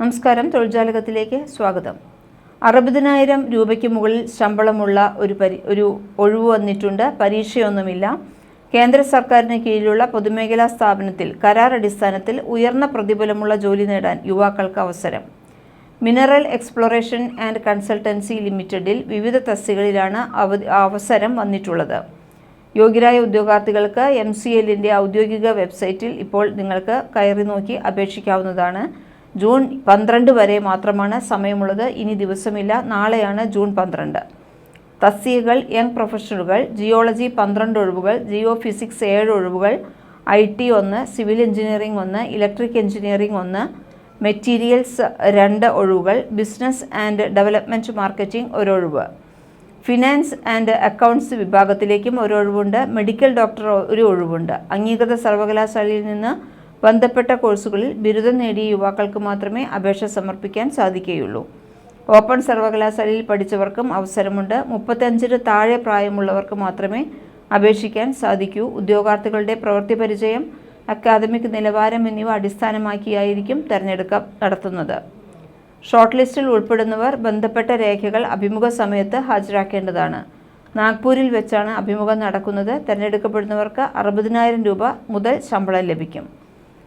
നമസ്കാരം. തൊഴിൽജാലകത്തിലേക്ക് സ്വാഗതം. അറുപതിനായിരം രൂപയ്ക്ക് മുകളിൽ ശമ്പളമുള്ള ഒരു പരി ഒരു ഒഴിവ് വന്നിട്ടുണ്ട്. പരീക്ഷയൊന്നുമില്ല. കേന്ദ്ര സർക്കാരിന് കീഴിലുള്ള പൊതുമേഖലാ സ്ഥാപനത്തിൽ കരാർ അടിസ്ഥാനത്തിൽ ഉയർന്ന പ്രതിഫലമുള്ള ജോലി നേടാൻ യുവാക്കൾക്ക് അവസരം. മിനറൽ എക്സ്പ്ലോറേഷൻ ആൻഡ് കൺസൾട്ടൻസി ലിമിറ്റഡിൽ വിവിധ തസ്തികളിലാണ് അവ- അവസരം വന്നിട്ടുള്ളത്. യോഗ്യരായ ഉദ്യോഗാർത്ഥികൾക്ക് എം സി ഔദ്യോഗിക വെബ്സൈറ്റിൽ ഇപ്പോൾ നിങ്ങൾക്ക് കയറി നോക്കി അപേക്ഷിക്കാവുന്നതാണ്. ജൂൺ പന്ത്രണ്ട് വരെ മാത്രമാണ് സമയമുള്ളത്. ഇനി ദിവസമില്ല. നാളെയാണ് ജൂൺ പന്ത്രണ്ട്. തസ്തികകൾ യങ് പ്രൊഫഷണലുകൾ ജിയോളജി പന്ത്രണ്ട് ഒഴിവുകൾ ജിയോ ഫിസിക്സ് ഏഴ് ഒഴിവുകൾ ഐ ടി ഒന്ന് സിവിൽ എഞ്ചിനീയറിംഗ് ഒന്ന് ഇലക്ട്രിക് എഞ്ചിനീയറിംഗ് ഒന്ന് മെറ്റീരിയൽസ് രണ്ട് ഒഴിവുകൾ ബിസിനസ് ആൻഡ് ഡെവലപ്മെന്റ് മാർക്കറ്റിംഗ് ഒരൊഴിവ് ഫിനാൻസ് ആൻഡ് അക്കൗണ്ട്സ് വിഭാഗത്തിലേക്കും ഒരു ഒഴിവുണ്ട്. മെഡിക്കൽ ഡോക്ടർ ഒരു ഒഴിവുണ്ട്. അംഗീകൃത സർവകലാശാലയിൽ നിന്ന് ബന്ധപ്പെട്ട കോഴ്സുകളിൽ ബിരുദം നേടിയ യുവാക്കൾക്ക് മാത്രമേ അപേക്ഷ സമർപ്പിക്കാൻ സാധിക്കുകയുള്ളൂ. ഓപ്പൺ സർവകലാശാലയിൽ പഠിച്ചവർക്കും അവസരമുണ്ട്. മുപ്പത്തഞ്ചിന് താഴെ പ്രായമുള്ളവർക്ക് മാത്രമേ അപേക്ഷിക്കാൻ സാധിക്കൂ. ഉദ്യോഗാർത്ഥികളുടെ പ്രവൃത്തി പരിചയം അക്കാദമിക് നിലവാരം എന്നിവ അടിസ്ഥാനമാക്കിയായിരിക്കും തിരഞ്ഞെടുക്ക നടത്തുന്നത്. ഷോർട്ട് ലിസ്റ്റിൽ ഉൾപ്പെടുന്നവർ ബന്ധപ്പെട്ട രേഖകൾ അഭിമുഖ സമയത്ത് ഹാജരാക്കേണ്ടതാണ്. നാഗ്പൂരിൽ വെച്ചാണ് അഭിമുഖം നടക്കുന്നത്. തിരഞ്ഞെടുക്കപ്പെടുന്നവർക്ക് അറുപതിനായിരം രൂപ മുതൽ ശമ്പളം ലഭിക്കും.